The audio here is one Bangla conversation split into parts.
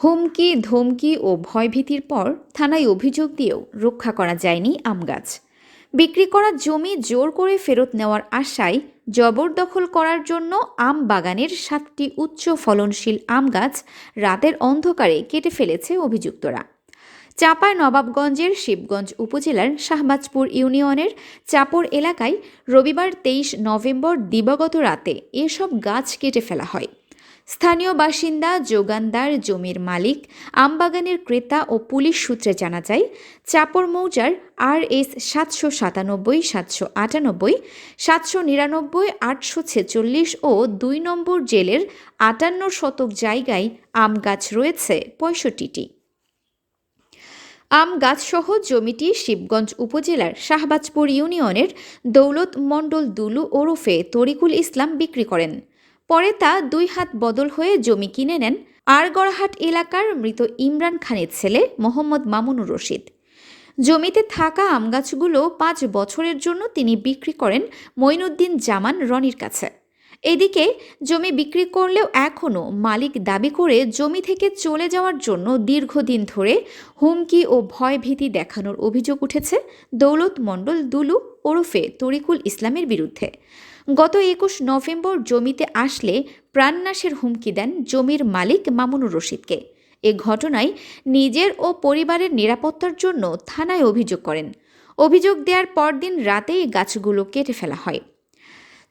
হুমকি, ধমকি ও ভয়ভীতির পর থানায় অভিযোগ দিয়েও রক্ষা করা যায়নি আম গাছ। বিক্রি করা জমি জোর করে ফেরত নেওয়ার আশায় জবরদখল করার জন্য আম বাগানের সাতটি উচ্চ ফলনশীল আম গাছ রাতের অন্ধকারে কেটে ফেলেছে অভিযুক্তরা। চাপায় নবাবগঞ্জের শিবগঞ্জ উপজেলার শাহবাজপুর ইউনিয়নের চাপড় এলাকায় রবিবার তেইশ নভেম্বর দিবাগত রাতে এসব গাছ কেটে ফেলা হয়। স্থানীয় বাসিন্দা যোগানদার জমির মালিক, আমবাগানের ক্রেতা ও পুলিশ সূত্রে জানা যায় চাপর মৌজার আর এস সাতশো সাতানব্বই সাতশো আটানব্বই সাতশো নিরানব্বই, আটশো ছেচল্লিশ ও দুই নম্বর জেলের আটান্ন শতক জায়গায় আম গাছ রয়েছে পঁয়ষট্টিটি। আম গাছসহ জমিটি শিবগঞ্জ উপজেলার শাহবাজপুর ইউনিয়নের দৌলত মণ্ডল দুলু ওরফে তরিকুল ইসলাম বিক্রি করেন। পরে তা দুই হাত বদল হয়ে জমি কিনে নেন আরগড়হাট এলাকার মৃত ইমরান খানের ছেলে মোহাম্মদ মামুনুর রশিদ। জমিতে থাকা আমগাছগুলো পাঁচ বছরের জন্য তিনি বিক্রি করেন মঈনুদ্দিন জামান রনির কাছে। এদিকে জমি বিক্রি করলেও এখনও মালিক দাবি করে জমি থেকে চলে যাওয়ার জন্য দীর্ঘদিন ধরে হুমকি ও ভয়ভীতি দেখানোর অভিযোগ উঠেছে দৌলত মণ্ডল দুলু ওরফে তরিকুল ইসলামের বিরুদ্ধে। গত একুশ নভেম্বর জমিতে আসলে প্রাণনাশের হুমকি দেন জমির মালিক মামুনুর রশিদকে। এ ঘটনায় নিজের ও পরিবারের নিরাপত্তার জন্য থানায় অভিযোগ করেন। অভিযোগ দেওয়ার পরদিন রাতেই গাছগুলো কেটে ফেলা হয়।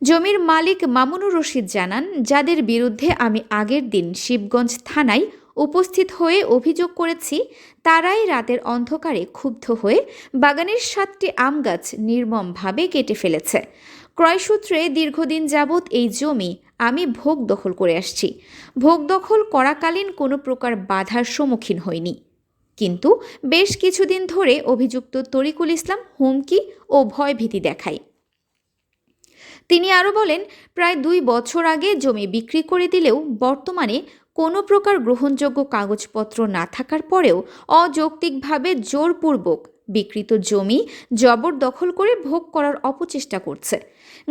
জমির মালিক মামুনুর রশিদ জানান, যাদের বিরুদ্ধে আমি আগের দিন শিবগঞ্জ থানায় উপস্থিত হয়ে অভিযোগ করেছি, তারাই রাতের অন্ধকারে ক্ষুব্ধ হয়ে বাগানের সাতটি আম গাছ নির্মমভাবে কেটে ফেলেছে। ক্রয়সূত্রে দীর্ঘদিন যাবৎ এই জমি আমি ভোগ দখল করে আসছি। ভোগ দখল করাকালীন কোনো প্রকার বাধার সম্মুখীন হইনি। কিন্তু বেশ কিছুদিন ধরে অভিযুক্ত তরিকুল ইসলাম হুমকি ও ভয়ভীতি দেখায়। তিনি আরও বলেন, প্রায় দুই বছর আগে জমি বিক্রি করে দিলেও বর্তমানে কোনো প্রকার গ্রহণযোগ্য কাগজপত্র না থাকার পরেও অযৌক্তিকভাবে জোরপূর্বক বিকৃত জমি জবরদখল করে ভোগ করার অপচেষ্টা করছে।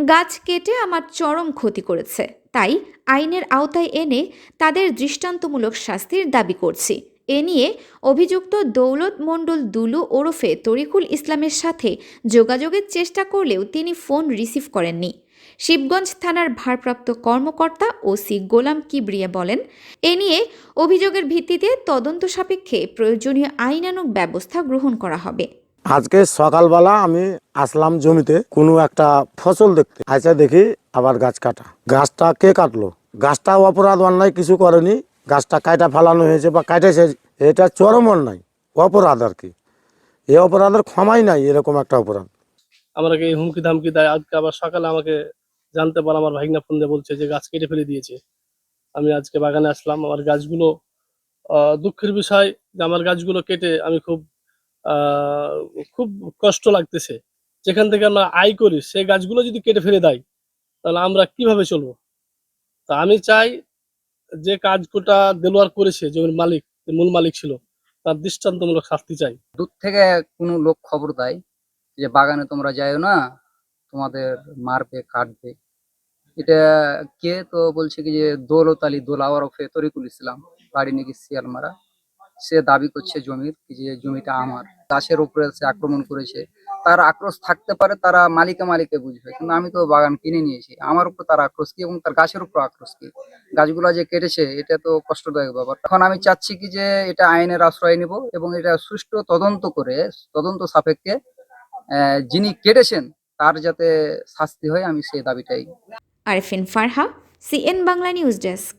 গাছ কেটে আমার চরম ক্ষতি করেছে। তাই আইনের আওতায় এনে তাদের দৃষ্টান্তমূলক শাস্তির দাবি করছি। এ নিয়ে অভিযুক্ত দৌলত মণ্ডল দুলু ওরফে তরিকুল ইসলামের সাথে যোগাযোগের চেষ্টা করলেও তিনি ফোন রিসিভ করেননি। শিবগঞ্জ থানার ভারপ্রাপ্ত কর্মকর্তা ওসি গোলাম কিবরিয়া বলেন এ নিয়ে অভিযোগের ভিত্তিতে তদন্ত সাপেক্ষে প্রয়োজনীয় আইনানুগ ব্যবস্থা গ্রহণ করা হবে। আজকে সকালবেলা আমি আসলাম জমিতে কোনো একটা ফসল দেখতে। আচ্ছা দেখি আবার গাছ কাটা। গাছটা কে কাটলো? গাছটা অপরাধ অন্যায় কিছু করেনি। গাছটা কাটা ফেলানো হয়েছে বা কাটেছে এটা চরম অন্যায় অপরাধ আর কি। এই অপরাধের ক্ষমাই নাই এরকম একটা অপরাধ। আমাকে এই হুমকি ধামকি দেয়। আজকে আবার সকালে আমাকে জানতে পার আমার ভাইগনা ফোন দিয়ে বলছে যে গাছ কেটে ফেলে দিয়েছে। আমি আজকে বাগানে আসলাম, আমার গাছগুলো দুঃখের বিষয় যে আমার গাছগুলো কেটে আমি খুব খুব কষ্ট লাগতেছে। যেখান থেকে আমরা আয় করি, সেই গাছগুলো যদি কেটে ফেলে দেয়, তাহলে আমরা কীভাবে চলবো? তা আমি চাই যে কাজটা দেলোয়ার করেছে জমির মালিক মূল মালিক ছিল, তার দৃষ্টান্তমূলক শাস্তি চাই। দূর থেকে কোনো লোক খবর দেয় যে বাগানে তোমরা যাইও না তোমাদের মারবে, কাটবে। এটা কে তো বলছে কি যে দৌলত আলী দোলা ওরফে তরিকুল ইসলাম, বাড়ি নাকি শিয়ালমারা। সে দাবি করছে জমির যে জমিটা আমার। গাছের উপরে সে আক্রমণ করেছে। তার আক্রোশ থাকতে পারে, তারা মালিকে মালিকে বুঝবে। কিন্তু আমি তো বাগান কিনে নিয়েছি। আমার উপর তার আক্রোশ কি এবং তার গাছের উপর আক্রোশ কি? গাছগুলো যে কেটেছে, এটা তো কষ্টদায়ক ব্যাপার। এখন আমি চাচ্ছি কি যে এটা আইনের আশ্রয় নিব এবং এটা সুষ্ঠু তদন্ত করে, তদন্ত সাপেক্ষে যিনি কেটেছেন তার যাতে শাস্তি হয় আমি সেই দাবিটাই। Arfin Farha CN Bangla news desk.